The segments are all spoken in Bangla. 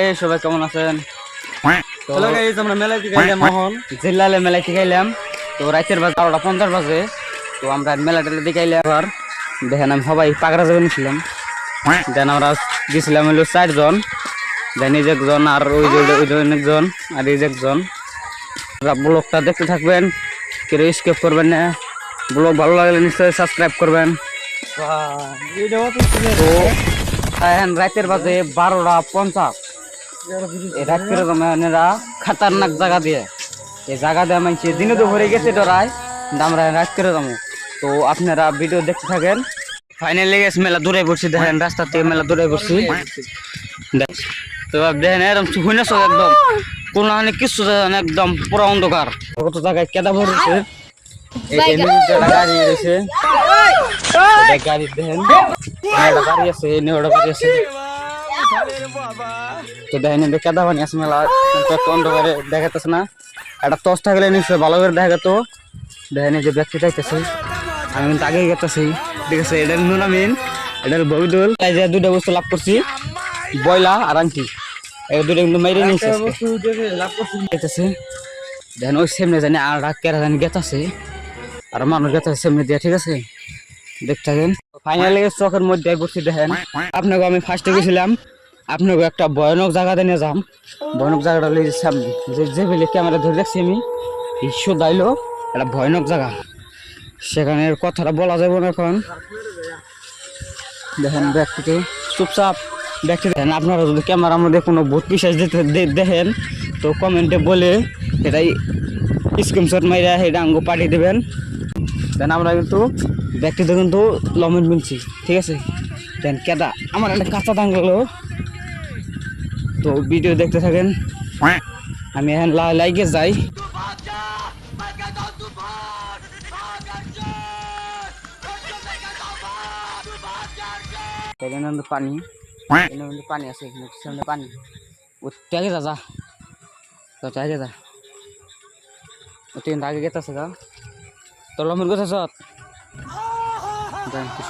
এই সবাই কেমন আছেন? তো চলো গাইস আমরা মেলায় থেকে আইলাম এখন জিল্লালে মেলায় থেকে আইলাম। তো রাতের বাজে বারোটা পঞ্চাশ বাজে। তো আমরা আইলাম আবার দেখেন আমি সবাই পাগড়া দেন আমরা গেছিলাম হলো চারজন। দেন এই একজন আর ওই যে ওই একজন আর এই যে একজন। ব্লগটা দেখতে থাকবেন কেউ স্কেপ করবেন না। ব্লগ ভালো লাগলে নিশ্চয়ই সাবস্ক্রাইব করবেন। তো এখন রাতের বাজে বারোটা পঞ্চাশ। এই রাত্রে জমানেরা খাতারনাক জায়গা দিয়ে। এই জায়গা দিয়ে মানছি, দিনে তো ভরে গেছে ডরায় কিন্তু আমরা রাত্রে যাব তো আপনারা ভিডিও দেখতে থাকেন। ফাইনালি গেছে, মেলা দূরে পড়ছি, দেখেন, রাস্তা থেকে মেলা দূরে পড়ছি। তো দেখেন এরকম শুনে একদম। কোনো মানে কিছু একদম পুরো অন্ধকার। কত জায়গায় কেদা ভরেছে গাড়ি রয়েছে। গাড়ি, দেখেন। গাড়ি আছে গাড়ি আছে। তো দেখেন এটা কেদা আছে মেলা একটু অন্ধকারে দেখাতেছে না। একটা টস থাকলে নিশ্চয় ভালো করে দেখা তো দেখেন যে ব্যক্তি চাইতেছে আমি কিন্তু আগেই গেতেছি ঠিক আছে এটা নুনামিন এটা ববিদুল এই যে দুটা বস্তু লাভ করছি বয়লা আর আংটি। এই দুটো কিন্তু মেরে নিয়েছে গেতেছে দেখেন ওই সেমনে জানি আর কেরা জানি গেতাছে আর মানুষ গেতাছে সেমনে দিয়া ঠিক আছে? দেখতে থাকেন। ফাইনালি চকের মধ্যে বসে দেখেন। আপনাকে আমি ফার্স্টে গেছিলাম। আপনাকে একটা ভয়ানক জায়গাতে নিয়ে যাম। ভয়ানক জায়গাটা হলো যে সামনে। যে যে বেলে ক্যামেরা ধরে দেখছি আমি ঈশ্বর দাইলো একটা ভয়ানক জায়গা। সেখানে কথাটা বলা যাবে না এখন। দেখেন ব্যক্তিকে চুপচাপ ব্যক্তি। দেখেন আপনারা যদি ক্যামেরার মধ্যে কোনো ভূত পিসাজ দিতে দেখেন, তো কমেন্টে বলে এটাই স্ক্রিনশট মাইরা এটা আঙ্গ পাঠিয়ে দেবেন। দেন আমরা কিন্তু ব্যক্তিতে কিন্তু লমেন মিলছি, ঠিক আছে? দেন কেদা আমার একটা কাঁচা দাং গেলো তো ভিডিও দেখতে থাকেন। আমি এখন লা- লাইগে যাই। পানি। পানি আছে, এখানে সামনে পানি। ও ত্যাগে যা যা। তো ত্যাগে যা। ও, তুই কিন্তু আগে গেতেছে গা তোর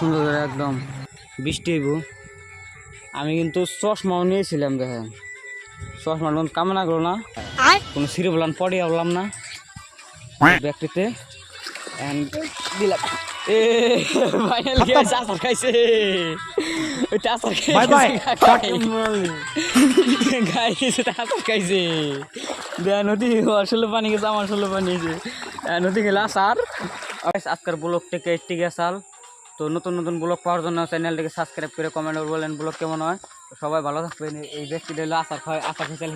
সুন্দর একদম বৃষ্টি হইব। আমি কিন্তু চশমাও নিয়েছিলাম, দেখেন। চশমার কোন কামনা করল না। কোনো সিঁড়ি বললাম পড়ে বললাম না। ব্যক্তিতে দিলাম। এ ফাইনাল খাইছে। ওই খাইছে দেয়া নদী আসলে পানি গেছে আমার আসলে পানি গেছে। নদী গেলে আসার। আজকের ব্লগ থেকে টিকে আসাল তো নতুন নতুন ব্লগ পাওয়ার জন্য চ্যানেলটিকে সাবস্ক্রাইব করে কমেন্ট বলেন ব্লগ কেমন হয়। সবাই ভালো থাকবেন। এই ব্যক্তিটা হলো আসার খায় আসার হেঁটে